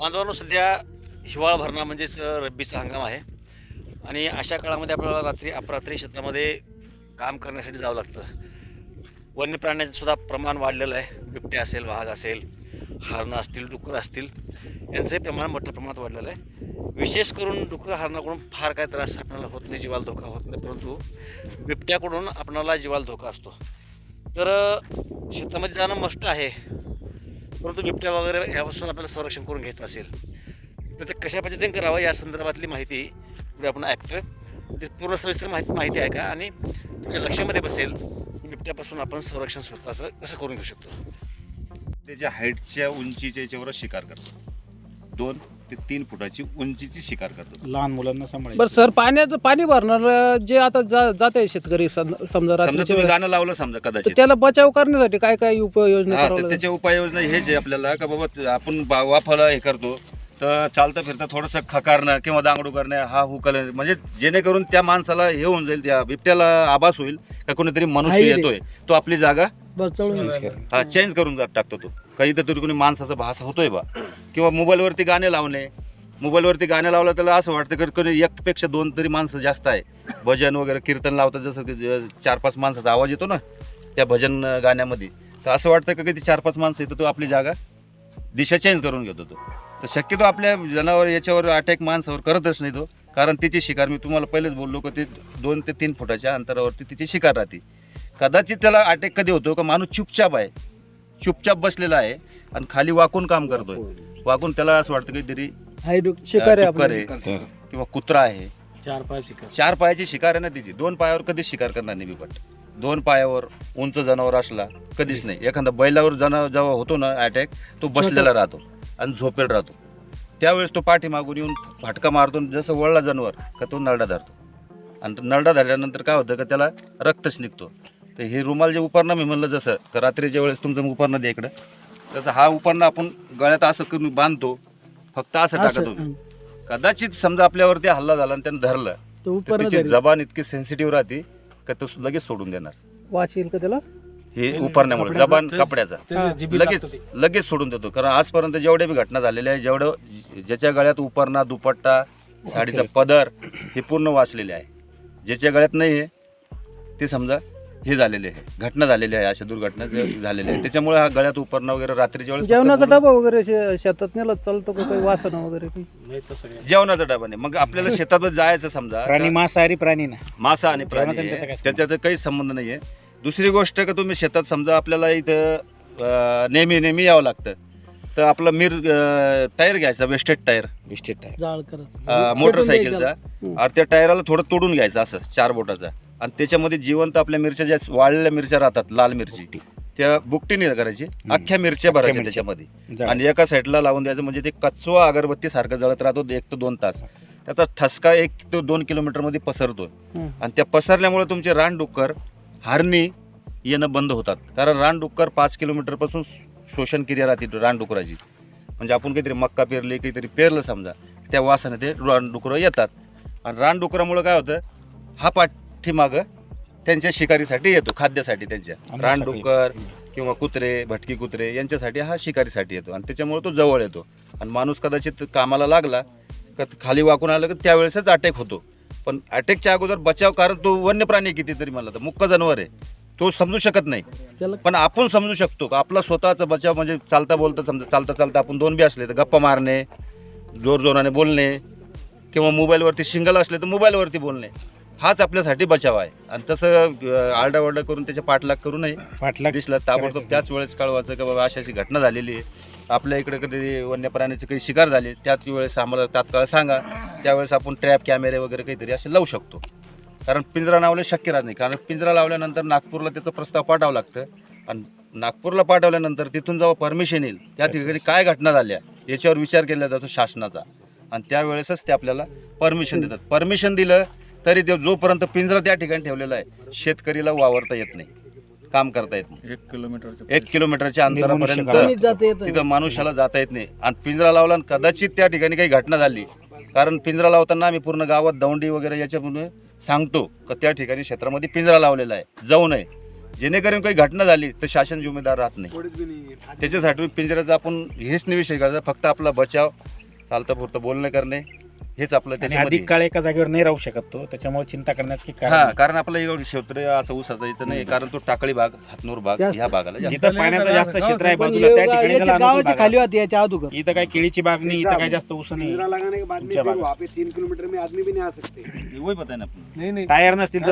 बांधवांनो सध्या हिवाळा भरणा म्हणजेच रब्बीचा हंगाम आहे. आणि अशा काळामध्ये आपल्याला रात्री अपरात्री शेतामध्ये काम करण्यासाठी जावं लागतं. वन्य प्राण्यांचं सुद्धा प्रमाण वाढलेलं आहे. बिबटे असेल वाघ असेल हरणं असतील डुकरं असतील यांचंही प्रमाण मोठ्या प्रमाणात वाढलेलं आहे. विशेष करून डुकरं हरणाकडून फार काय त्रास आपल्याला होत नाही जीवाला धोका होत नाही परंतु बिबट्याकडून आपणाला जीवाला धोका असतो. तर शेतामध्ये जाणं मस्ट आहे. परंतु बिबट्या वगैरे यापासून आपल्याला संरक्षण करून घ्यायचं असेल तर ते कशा पद्धतीने करावं या संदर्भातली माहिती पुढे आपण ऐकतोय. ती पूर्ण सविस्तर माहिती माहिती आहे का? आणि तुमच्या लक्षामध्ये बसेल बिबट्यापासून आपण संरक्षण स्वतःचं कसं करून घेऊ शकतो? त्याच्या हाईटच्या उंचीच्या याच्यावर शिकार करतात. दोन ते तीन फुटाची उंचीची शिकार करतात लहान मुलांना सांभाळायचं बरं सर पाण्याचं पाणी भरणार जे आता जा जात आहे शेतकरी सम- समजा समजा रात्रीच्या तुम्ही वेळेस, गाणं लावलं समजा तर कदाचित त्याला बचाव करण्यासाठी काय काय उपाययोजना हा तर? त्याच्या उपाययोजना हेच आहे आपल्याला का बाबा त- आपण बा- वाफाला हे करतो तर चालता फिरता थोडंसं खकारणं किंवा दांगडू करणं हा हुकल म्हणजे जेणेकरून त्या माणसाला हे होऊन जाईल त्या बिबट्याला आभास होईल का कोणीतरी मनुष्य. येतोय तो आपली जागा. हा चेंज करून जा- टाकतो तो काही तर तरी कोणी माणसाचा भास होतोय बा किंवा मोबाईलवरती गाणे लावणे. मोबाईलवरती गाणे लावलं त्याला असं वाटतं की कोणी एकपेक्षा दोन तरी माणसं जास्त आहे. भजन वगैरे कीर्तन लावतात जसं की चार पाच माणसाचा आवाज येतो ना त्या भजन गाण्यामध्ये. तर असं वाटतं का किती चार पाच माणसं येतो तो आपली जागा दिशा चेंज करून घेतो तो. तर शक्यतो आपल्या जनावर याच्यावर अटॅक माणसावर करतच नाही तो. कारण तिची शिकार मी तुम्हाला पहिलेच बोललो की ते दोन ते तीन फुटाच्या अंतरावरती तिची शिकार राहते. कदाचित त्याला अटॅक कधी होतो का माणूस चुपचाप आहे. चुपचाप बसलेला आहे आणि खाली वाकून काम करतोय. वाकून त्याला असं वाटतं काहीतरी शिकारी आहे किंवा कुत्रा आहे. चार पाच शिकार. चार पायाची शिकार आहे ना तिची. दोन पायावर कधीच शिकार करणार नाही बिबट. दोन पायावर उंच जनावर असला कधीच नाही. एखादा बैलावर जनावर जेव्हा होतो ना अटॅक तो बसलेला राहतो आणि झोपेल राहतो. त्यावेळेस तो पाठीमागून येऊन फाटका मारतो आणि जसं वळला जनावर का तो नरडा धरतो. आणि तो नरडा धरल्यानंतर काय होतं का त्याला रक्तच निघतो. तर हे रुमाल जे उपरणं मी म्हणलं जसं का रात्रीच्या वेळेस तुमचं उपरणं द्या इकडं. तसं हा उपरणं आपण गळ्यात असं करून बांधतो फक्त असं टाकत होतो कदाचित समजा आपल्यावरती हल्ला झाला आणि त्यानं धरलं तो तर तिची. जबान इतकी सेन्सिटिव्ह राहते का तो लगेच सोडून देणार. वास येईल का त्याला? हे उपरण्यामुळे जबान कपड्याचा. लगेच लगेच सोडून देतो. कारण आजपर्यंत जेवढ्या बी घटना झालेल्या आहे जेवढं ज्याच्या गळ्यात उपरणा दुपट्टा साडीचा पदर हे पूर्ण वाचलेले आहे. ज्याच्या गळ्यात नाही आहे ते समजा हे झालेले आहे. घटना झालेली आहे अशा दुर्घटना झालेल्या आहे त्याच्यामुळे हा गळ्यात उपरणं वगैरे रात्रीच्या वेळेस जेवणाचा डबा वगैरे शे- शेतात नेला चालतो का काही वासना वगैरे काही? नाही जेवणाचा डबा नाही. मग आपल्याला शेतात जायचं समजा प्राणी मांसाहारी प्राणी ना. मासा आणि प्राणी जेवणाचा त्याचा. काय त्याच्यात काहीच संबंध नाही आहे दुसरी गोष्ट का तुम्ही शेतात समजा आपल्याला इथं अं, नेहमी नेहमी यावं लागतं. तर आपलं मिर अं, टायर घ्यायचा वेस्टेड टायर. बिस्टेट आहे जाळ करत. अं, मोटरसायकलचा. आणि त्या टायराला थोडं तोडून घ्यायचं असं चार बोटाचा. आणि त्याच्यामध्ये जिवंत आपल्या मिरच्या ज्या वाळलेल्या मिरच्या राहतात लाल मिरची त्या बुकटीने करायची. अख्ख्या मिरच्या भरायच्या. त्याच्यामध्ये. आणि एका साईडला लावून द्यायचं म्हणजे ते कचवा अगरबत्ती सारखं जळत राहतो एक ते दोन तास. त्याचा ठसका एक ते दोन किलोमीटरमध्ये पसरतो. आणि त्या पसरल्यामुळे तुमचे रानडुक्कर हारणी येणं बंद होतात. कारण रानडुक्कर पाच किलोमीटरपासून शोषण क्रिया राहते रानडुकराची म्हणजे आपण काहीतरी मक्का पेरली काहीतरी पेरलं समजा त्या वासाने ते रानडुकरं येतात. आणि रानडुकरामुळे काय होतं? हा पाठीमागं त्यांच्या शिकारीसाठी येतो खाद्यासाठी त्यांच्या. रानडुक्कर किंवा कुत्रे भटकी कुत्रे यांच्यासाठी हा शिकारीसाठी येतो आणि त्याच्यामुळे तो जवळ येतो. आणि माणूस कदाचित कामाला लागला का खाली वाकून आलं की त्यावेळेसच अटॅक होतो. पण अटॅकच्या अगोदर बचाव कारण तो वन्य प्राणी कितीतरी मला तर मुक्क जनावर आहे. तो समजू शकत नाही. पण आपण समजू शकतो का? आपला स्वतःचा बचाव म्हणजे चालता बोलता समजा चालता चालता आपण दोन बी असले तर गप्पा मारणे जोर जोराने बोलणे किंवा मोबाईलवरती शिंगल असले तर मोबाईलवरती बोलणे. हाच आपल्यासाठी बचाव आहे. आणि तसं आरडाओरडा करून त्याचे पाठलाग करू नये. पाठलाग दिसलं ताबडतोब त्याच वेळेस कळवायचं की बाबा अशी अशी घटना झालेली आहे. आपल्या इकडे कधी वन्य प्राण्याची काही शिकार झाली त्याच वेळेस आम्हाला तात्काळ सांगा. त्यावेळेस आपण ट्रॅप कॅमेरे वगैरे काहीतरी असे लावू शकतो. कारण पिंजरा लावलं शक्य राहत नाही. कारण पिंजरा लावल्यानंतर नागपूरला त्याचा प्रस्ताव पाठवावा लागतं. आणि नागपूरला पाठवल्यानंतर तिथून जेव्हा परमिशन येईल त्या ठिकाणी काय घटना झाल्या याच्यावर विचार केला जातो शासनाचा. आणि त्यावेळेसच ते आपल्याला परमिशन देतात. परमिशन दिलं तरी ते जोपर्यंत पिंजरा त्या ठिकाणी ठेवलेला आहे शेतकरीला वावरता येत नाही. काम करता येत नाही. एक किलोमीटरच्या एक किलोमीटरच्या अंतरापर्यंत. तिथं मनुष्याला जाता येत नाही. आणि पिंजरा लावला आणि कदाचित त्या ठिकाणी काही घटना झाली. कारण पिंजरा लावताना आम्ही पूर्ण गावात दौंडी वगैरे याच्यामुळे सांगतो का त्या ठिकाणी क्षेत्रामध्ये पिंजरा लावलेला आहे. जाऊ नये. जेणेकरून काही घटना झाली तर शासन जिम्मेदार राहत नाही. त्याच्यासाठी पिंजऱ्याचा आपण हेच नाही विषय करायचा फक्त आपला बचाव चालतं पुरतं बोलणं करणे हेच आपलं आणि त्याच्यामध्ये अधिक काळ एका जागेवर नाही राहू शकत तो त्याच्यामुळे चिंता करण्याचं की हा कारण कारण आपलं एवढं क्षेत्र असं ऊसाचं इथं नाही कारण तो टाकळी भाग हातनूर भाग जास्त. ह्या भागाला जास्त जिथं पाण्याचं जास्त क्षेत्र आहे बाजूला त्या हे ठिकाणी याच्या त्याला अनुकूल गावाच्या भाग खाली आहे. होती याच्या अगोदर इथं काय केळीची बाग नाही इथं काय जास्त ऊस नाही लगाने के बाद में ऊंचा फिर भाग। वहाँ पे तीन किलोमीटर में आदमी भी नहीं आ सकते पता है ना आपको. टायर नसतील तर